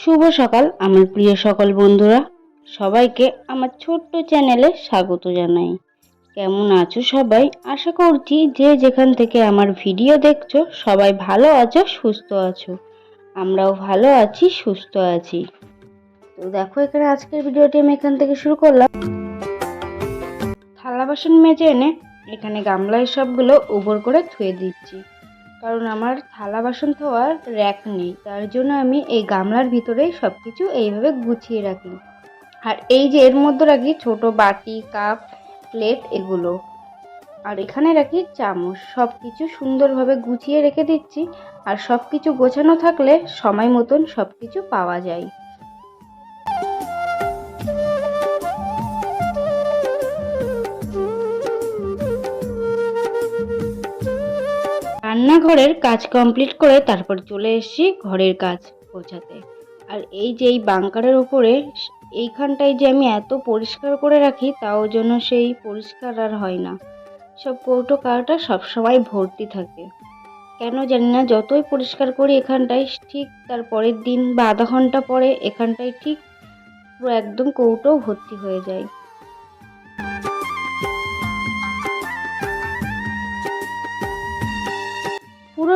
শুভ সকাল, আমার প্রিয় সকল বন্ধুরা। সবাইকে আমার ছোট্ট চ্যানেলে স্বাগত জানাই। কেমন আছো সবাই? আশা করছি যে যেখান থেকে আমার ভিডিও দেখছ, সবাই ভালো আছো, সুস্থ আছো। আমরাও ভালো আছি, সুস্থ আছি। তো দেখো, এখানে আজকের ভিডিওটি আমি এখান থেকে শুরু করলাম। থালা বাসন মেজে এনে এখানে গামলায় সবগুলো উবর করে ধুয়ে দিচ্ছি। কারণ আমার থালা বাসন ধোয়ার র্যাক নেই, তার জন্য আমি এই গামলার ভিতরেই সব কিছু এইভাবে গুছিয়ে রাখি। আর এই যে এর মধ্যে রাখি ছোট বাটি কাপ প্লেট এগুলো। আর এখানে রাখি চামচ সব কিছু সুন্দরভাবে গুছিয়ে রেখে দিচ্ছি। আর সব কিছু গোছানো থাকলে সময় মতন সব কিছু পাওয়া যায়। রান্নাঘরের কাজ কমপ্লিট করে তারপর চলে এসেছি ঘরের কাজ গোছাতে। আর এই যে এই বাংকারের উপরে, এইখানটায় যে আমি এত পরিষ্কার করে রাখি, তাও জন্য সেই পরিষ্কার আর হয় না। সব কৌটো কাটা সবসময় ভর্তি থাকে। কেন জানি না, যতই পরিষ্কার করি এখানটায়, ঠিক তার পরের দিন বা আধা ঘণ্টা পরে এখানটায় ঠিক পুরো একদম কৌটো ভর্তি হয়ে যায়।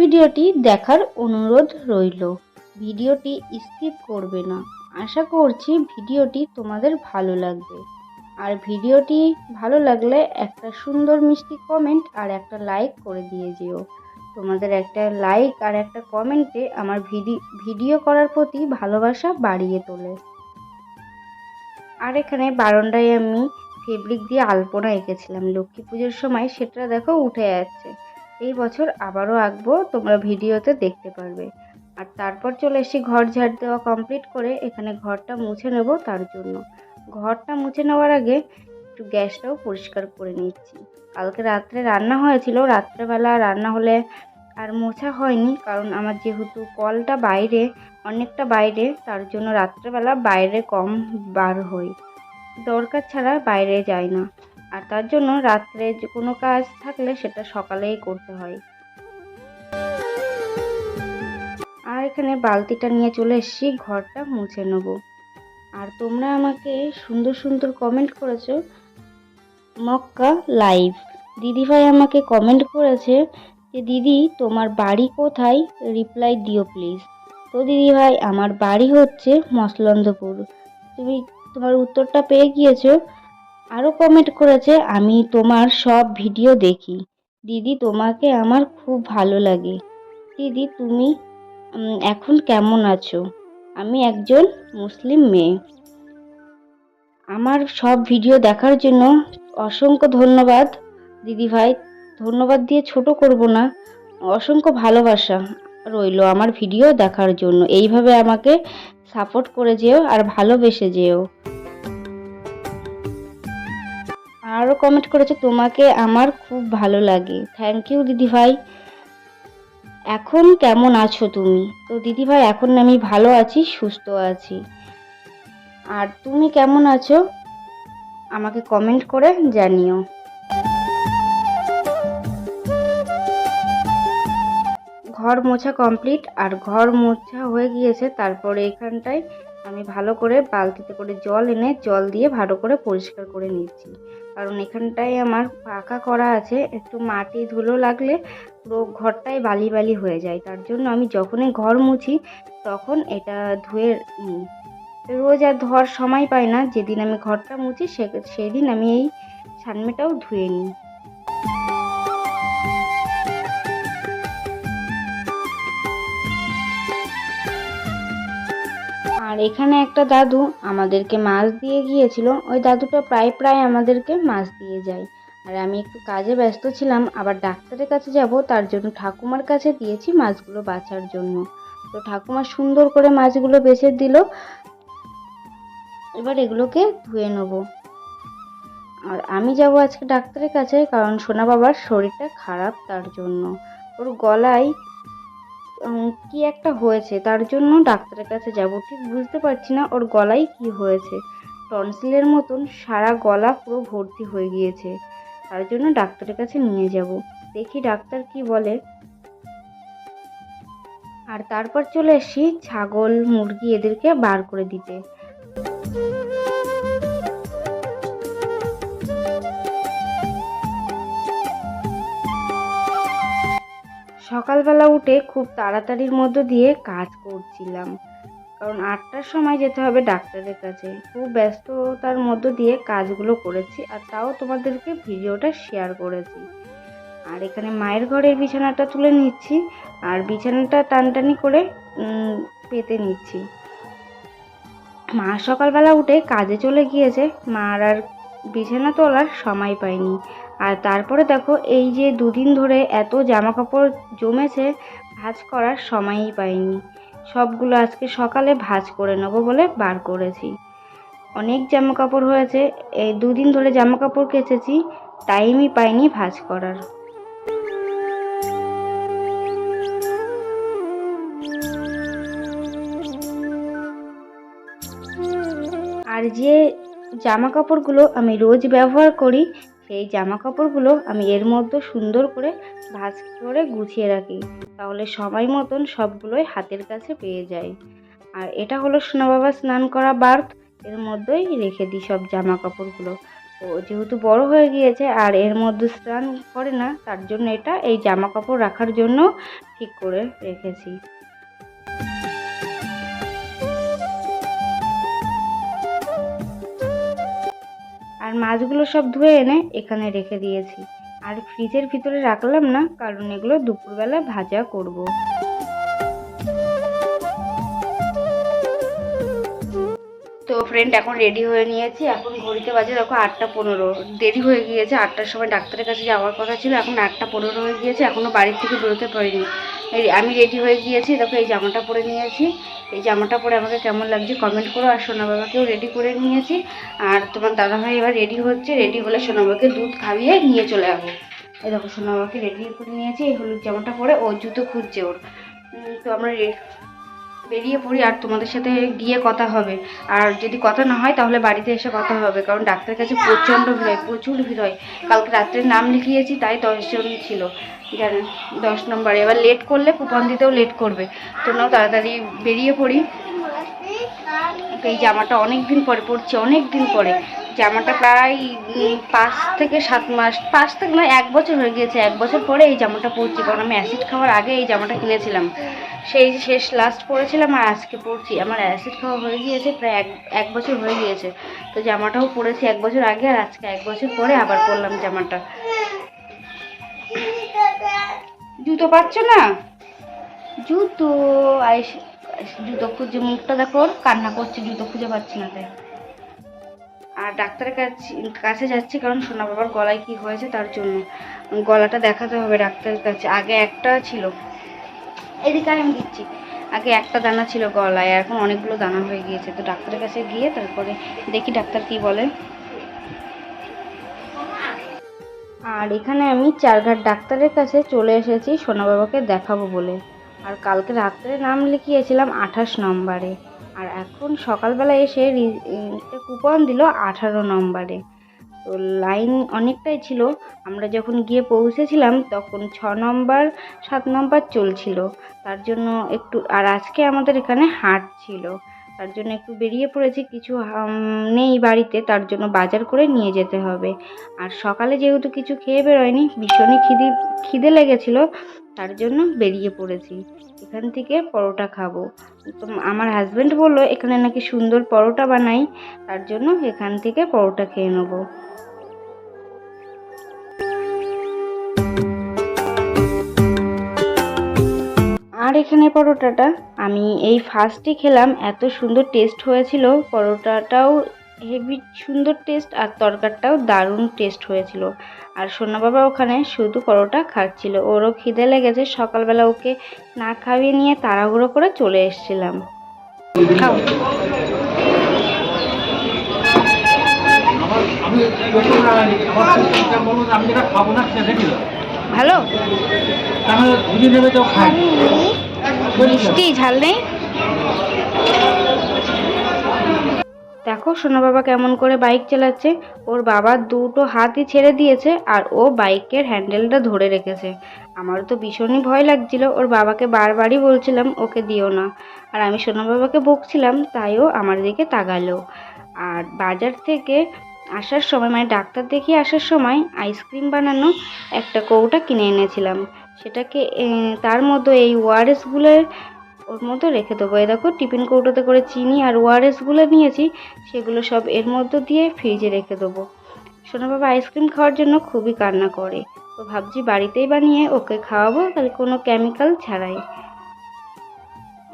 ভিডিওটি দেখার অনুরোধ রইল। ভিডিওটি স্কিপ করবে না। আশা করছি ভিডিওটি তোমাদের ভালো লাগবে। আর ভিডিওটি ভালো লাগলে একটা সুন্দর মিষ্টি কমেন্ট আর একটা লাইক করে দিয়ে যেও। তোমাদের একটা লাইক আর একটা কমেন্টে আমার ভিডিও করার প্রতি ভালোবাসা বাড়িয়ে তোলে। আর এখানে বারন্ডায় আমি ফেব্রিক দিয়ে আলপনা এঁকেছিলাম। লক্ষ্মী পুজোর সময় সেটা দেখো উঠে যাচ্ছে এই বছর আবারও আঁকবো, তোমরা ভিডিওতে দেখতে পারবে। আর তারপর চলে এসেছি ঘর ঝাড় দেওয়া কমপ্লিট করে এখানে ঘরটা মুছে নেব তার জন্য। ঘরটা মুছে নেওয়ার আগে একটু গ্যাসটাও পরিষ্কার করে নিচ্ছি। কালকে রাত্রে রান্না হয়েছিল, রাত্রেবেলা রান্না হলে আর মোছা হয়নি, কারণ আমার যেহেতু কলটা বাইরে, অনেকটা বাইরে, তার জন্য রাত্রেবেলা বাইরে কম বার হই। দরকার ছাড়া বাইরে যাই না। আর তার জন্য রাত্রে যে কোনো কাজ থাকলে সেটা সকালেই করতে হয়। আর এখানে বালতিটা নিয়ে চলে এসেছি, ঘরটা মুছে নেব। আর তোমরা আমাকে সুন্দর সুন্দর কমেন্ট করেছ, মক্কা লাইভ দিদিভাই আমাকে কমেন্ট করেছে যে, দিদি, তোমার বাড়ি কোথায়? রিপ্লাই দিও প্লিজ তো দিদিভাই, আমার বাড়ি হচ্ছে মসলন্দপুর। তুমি তোমার উত্তরটা পেয়ে গিয়েছো আরও কমেন্ট করেছে, আমি তোমার সব ভিডিও দেখি। দিদি, তোমাকে আমার খুব ভালো লাগে। দিদি, তুমি এখন কেমন আছো? আমি একজন মুসলিম মেয়ে। আমার সব ভিডিও দেখার জন্য অসংখ্য ধন্যবাদ। দিদি ভাই, ধন্যবাদ দিয়ে ছোট করব না। অসংখ্য ভালোবাসা রইল আমার ভিডিও দেখার জন্য। এইভাবে আমাকে সাপোর্ট করে যেও আর ভালোবেসে যেও। আরও কমেন্ট করেছে, তোমাকে আমার খুব ভালো লাগে। থ্যাংক ইউ দিদি ভাই এখন কেমন আছো তুমি? তো দিদি ভাই এখন আমি ভালো আছি, সুস্থ আছি। আর তুমি কেমন আছো? আমাকে কমেন্ট করে জানিও। ঘর মোছা কমপ্লিট আর ঘর মোছা হয়ে গিয়েছে, তারপরে এখানটায় আমি ভালো করে বালতিতে করে জল এনে জল দিয়ে ভালো করে পরিষ্কার করে নিচ্ছি। কারণ এখানটায় আমার পাকা করা আছে, একটু মাটি ধুলো লাগলে পুরো ঘরটাই বালি বালি হয়ে যায়। তার জন্য আমি যখনই ঘর মুছি, তখন এটা ধুয়ে নিই। রোজ আর ধোয়ার সময় পাই না, যেদিন আমি ঘরটা মুছি সে, সেদিন আমি এই ছানমেটাও ধুয়ে নিই। আর এখানে একটা দাদু আমাদেরকে মাছ দিয়ে গিয়েছিল। ওই দাদুটা প্রায় প্রায় আমাদেরকে মাছ দিয়ে যায়। আর আমি একটু কাজে ব্যস্ত ছিলাম, আবার ডাক্তারের কাছে যাব, তার জন্য ঠাকুমার কাছে দিয়েছি মাছগুলো বাছার জন্য। তো ঠাকুমা সুন্দর করে মাছগুলো বেছে দিল। এবার এগুলোকে ধুয়ে নেব। আর আমি যাব আজকে ডাক্তারের কাছে, কারণ সোনা বাবার শরীরটা খারাপ তার জন্য। ওর গলায় কি একটা হয়েছে? তার জন্য ডাক্তারের কাছে যাব। ঠিক বুঝতে পারছি না ওর গলায় কি হয়েছে। টনসিলের মতন সারা গলা পুরো ভর্তি হয়ে গিয়েছে। তার জন্য ডাক্তারের কাছে নিয়ে যাব। দেখি ডাক্তার কি বলে। আর তারপর চলে আসি ছাগল, মুরগি এদেরকে বার করে দিতে। সকালবেলা উঠে খুব তাড়াতাড়ির মধ্য দিয়ে কাজ করছিলাম। কারণ আটটার সময় যেতে হবে ডাক্তারের কাছে। খুব ব্যস্ততার মধ্য দিয়ে কাজগুলো করেছি আর তাও তোমাদেরকে ভিডিওটা শেয়ার করেছি। আর এখানে মায়ের ঘরের বিছানাটা তুলে নিচ্ছি আর বিছানাটা টানটানি করে পেতে নিচ্ছি। মা সকালবেলা উঠে কাজে চলে গিয়েছে। মার আর বিছানা তোলার সময় পায়নি আর তারপরে দেখো, এই যে দুদিন ধরে এত জামা কাপড় জমেছে, ভাঁজ করার সময়ই পাইনি। সবগুলো আজকে সকালে ভাঁজ করে নেব বলে বার করেছি। অনেক জামা কাপড় হয়েছে, এই দুদিন ধরে জামা কাপড় কেচেছি, টাইমই পাইনি ভাঁজ করার। আর যে জামা কাপড়গুলো আমি রোজ ব্যবহার করি সেই জামা কাপড়গুলো আমি এর মধ্যে সুন্দর করে ভাঁজ করে গুছিয়ে রাখি। তাহলে সময় মতন সবগুলোই হাতের কাছে পেয়ে যাই আর এটা হলো সোনা বাবা স্নান করা বার্থ। এর মধ্যেই রেখে দিই সব জামা কাপড়গুলো ও যেহেতু বড় হয়ে গিয়েছে আর এর মধ্যে স্নান করে না, তার জন্য এটা এই জামা কাপড় রাখার জন্য ঠিক করে রেখেছি। মাছগুলো সব ধুয়ে এনে এখানে রেখে দিয়েছি। আর ফ্রিজের ভিতরে রাখলাম না, কারণ এগুলো দুপুরবেলা ভাজা করব। তো ফ্রেন্ড এখন রেডি হয়ে নিয়েছি। এখন ঘড়িতে বাজে দেখো আটটা পনেরো। দেরি হয়ে গিয়েছে, আটটার সময় ডাক্তারের কাছে যাওয়ার কথা ছিল, এখন আটটা পনেরো হয়ে গিয়েছে এখনও বাড়ির থেকে বেরোতে পারিনি। আমি রেডি হয়ে গিয়েছি, দেখো এই জামাটা পরে নিয়েছি। এই জামাটা পরে আমাকে কেমন লাগছে কমেন্ট করো, আর সোনা বাবাকেও রেডি করে নিয়েছি। আর তোমার দাদাভাই এবার রেডি হচ্ছে রেডি হলে সোনা বাবাকে দুধ খাইয়ে নিয়ে চলে যাব। এই দেখো, সোনা বাবাকে রেডি করে নিয়েছি, এই হলুদ জামাটা পরে, ও জুতো খুঁজছে ওর। তো আমরা বেরিয়ে পড়ি, আর তোমাদের সাথে গিয়ে কথা হবে। আর যদি কথা না হয়, তাহলে বাড়িতে এসে কথা হবে, কারণ ডাক্তারের কাছে প্রচণ্ড ভিড় হয়, প্রচুর ভিড় হয়। কালকে রাত্রে নাম লিখিয়েছি, তাই দশজন ছিল। জানেন দশ নম্বরে। এবার লেট করলে কুপন দিতেও লেট করবে। তো নাও তাড়াতাড়ি বেরিয়ে পড়ি। এই জামাটা অনেক দিন পরে পরছি অনেক দিন পরে। জামাটা প্রায় পাঁচ থেকে সাত মাস, পাঁচ থেকে নয়, এক বছর হয়ে গিয়েছে। এক বছর পরে এই জামাটা পরছি, কারণ আমি অ্যাসিড খাওয়ার আগে এই জামাটা কিনেছিলাম। সেই শেষ লাস্ট পরেছিলাম আর আজকে পরছি। আমার অ্যাসিড খাওয়া হয়ে গিয়েছে প্রায় এক এক বছর হয়ে গিয়েছে। তো জামাটাও পরেছি এক বছর আগে আর আজকে এক বছর পরে আবার পরলাম জামাটা। জুতো পাচ্ছ না? জুতো আইস জুতো খুঁজে মুখটা দেখো কান্না করছে জুতো খুঁজে পাচ্ছি না তাই। আর ডাক্তারের কাছে কাছে যাচ্ছি কারণ সোনা বাবার গলায় কি হয়েছে তার জন্য। গলাটা দেখাতে হবে ডাক্তারের কাছে। আগে একটা ছিল। এদিকে আমি দিচ্ছি। আগে একটা দানা ছিল গলায় এখন অনেকগুলো দানা হয়ে গিয়েছে। তো ডাক্তারের কাছে গিয়ে তারপরে দেখি ডাক্তার কি বলে। আর এখানে আমি চারঘাট ডাক্তারের কাছে চলে এসেছি সোনা বাবাকে দেখাবো বলে। আর কালকে রাত্রে নাম লিখিয়েছিলাম আঠাশ নম্বরে। আর এখন সকালবেলা এসে একটা কুপন দিল আঠারো নম্বরে। তো লাইন অনেকটাই ছিল, আমরা যখন গিয়ে পৌঁছেছিলাম তখন ছ নম্বর, সাত নম্বর চলছিল। তার জন্য একটু, আর আজকে আমাদের এখানে হাট ছিল। তার জন্য একটু বেরিয়ে পড়েছি, কিছু নেই বাড়িতে, তার জন্য বাজার করে নিয়ে যেতে হবে। আর সকালে যেহেতু কিছু খেয়ে বেরোয়নি, ভীষণই খিদি, খিদে লেগেছিল, তার জন্য বেরিয়ে পড়েছি। এখান থেকে পরোটা খাব। তো আমার হাজব্যান্ড বলল, এখানে নাকি সুন্দর পরোটা বানাই, তার জন্য এখান থেকে পরোটা খেয়ে নেব। আর এখানে পরোটাটা আমি এই ফার্স্টে খেলাম এত সুন্দর টেস্ট হয়েছিল পরোটাটাও হেভি সুন্দর টেস্ট আর তরকারটাও দারুণ টেস্ট হয়েছিল আর সোনা বাবা ওখানে শুধু পরোটা খাচ্ছিল ওরও খিদে লেগেছে সকালবেলা ওকে না খাইয়ে নিয়ে তাড়াহুড়ো করে চলে এসেছিলাম খাও আমি আমি যেটা খাব না সেটা ভালো? মিষ্টি ঝাল নেই? দেখো দেখো সোনা বাবা কেমন করে বাইক চালাচ্ছে। ওর বাবা দুটো হাতই ছেড়ে দিয়েছে আর ও বাইকের হ্যান্ডেলটা ধরে রেখেছে। আমার তো ভীষণই ভয় লাগছিল। ওর বাবাকে বারবারই বলছিলাম ওকে দিও না। আর আমি সোনা বাবাকে বকছিলাম তাইও আমার দিকে তাকালো। আর বাজার থেকে আসার সময় মানে ডাক্তার দেখিয়ে আসার সময় আইসক্রিম বানানো একটা কৌটা কিনে এনেছিলাম। সেটাকে তার মধ্যে এই ওয়ারেসগুলো ওর মধ্যে রেখে দেবো। এই দেখো, টিফিন কৌটোতে করে চিনি আর ওয়ারেসগুলো নিয়েছি, সেগুলো সব এর মধ্যে দিয়ে ফ্রিজে রেখে দেবো। সোনা বাবা আইসক্রিম খাওয়ার জন্য খুবই কান্না করে। তো ভাবছি বাড়িতেই বানিয়ে ওকে খাওয়াবো, তাহলে কোনো কেমিক্যাল ছাড়াই।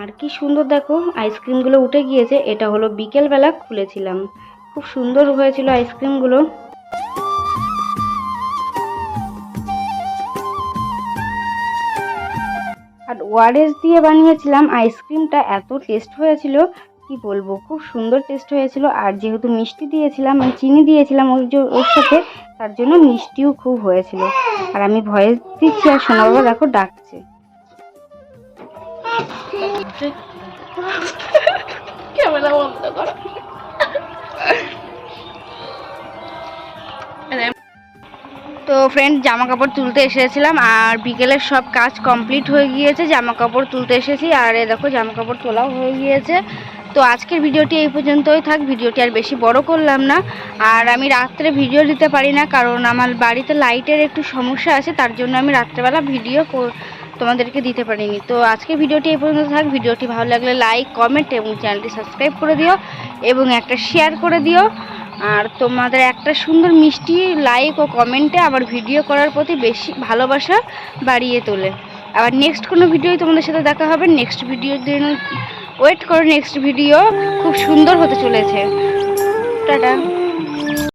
আর কি সুন্দর দেখো আইসক্রিমগুলো উঠে গিয়েছে, এটা হলো বিকেলবেলা খুলেছিলাম। খুব সুন্দর হয়েছিল আইসক্রিমগুলো। আর ওয়ারেস দিয়ে বানিয়েছিলাম আইসক্রিমটা, এত টেস্ট হয়েছিল, কি বলব, খুব সুন্দর টেস্ট হয়েছিল। আর যেহেতু মিষ্টি দিয়েছিলাম মানে চিনি দিয়েছিলাম ওর যে- ওর সাথে, তার জন্য মিষ্টিও খুব হয়েছিল। আর আমি ভয়ে দিচ্ছি, আর সোনা বাবা দেখো ডাকছে। বন্ধ তো ফ্রেন্ড জামা কাপড় তুলতে এসেছিলাম আর বিকেলের সব কাজ কমপ্লিট হয়ে গিয়েছে জামা কাপড় তুলতে এসেছি আর এ দেখো জামা কাপড় তোলাও হয়ে গিয়েছে। তো আজকের ভিডিওটি এই পর্যন্তই থাক, ভিডিওটি আর বেশি বড় করলাম না। আর আমি রাত্রে ভিডিও দিতে পারি না, কারণ আমার বাড়িতে লাইটের একটু সমস্যা আছে, তার জন্য আমি রাত্রেবেলা ভিডিও তোমাদেরকে দিতে পারিনি। তো আজকে ভিডিওটি এই পর্যন্ত থাক, ভিডিওটি ভালো লাগলে লাইক কমেন্ট এবং চ্যানেলটি সাবস্ক্রাইব করে দিও এবং একটা শেয়ার করে দিও। আর তোমাদের একটা সুন্দর মিষ্টি লাইক ও কমেন্টে আবার ভিডিও করার প্রতি বেশি ভালোবাসা বাড়িয়ে তোলে। আবার নেক্সট কোনো ভিডিওই তোমাদের সাথে দেখা হবে। নেক্সট ভিডিওর জন্য ওয়েট করো। নেক্সট ভিডিও খুব সুন্দর হতে চলেছে। টাটা।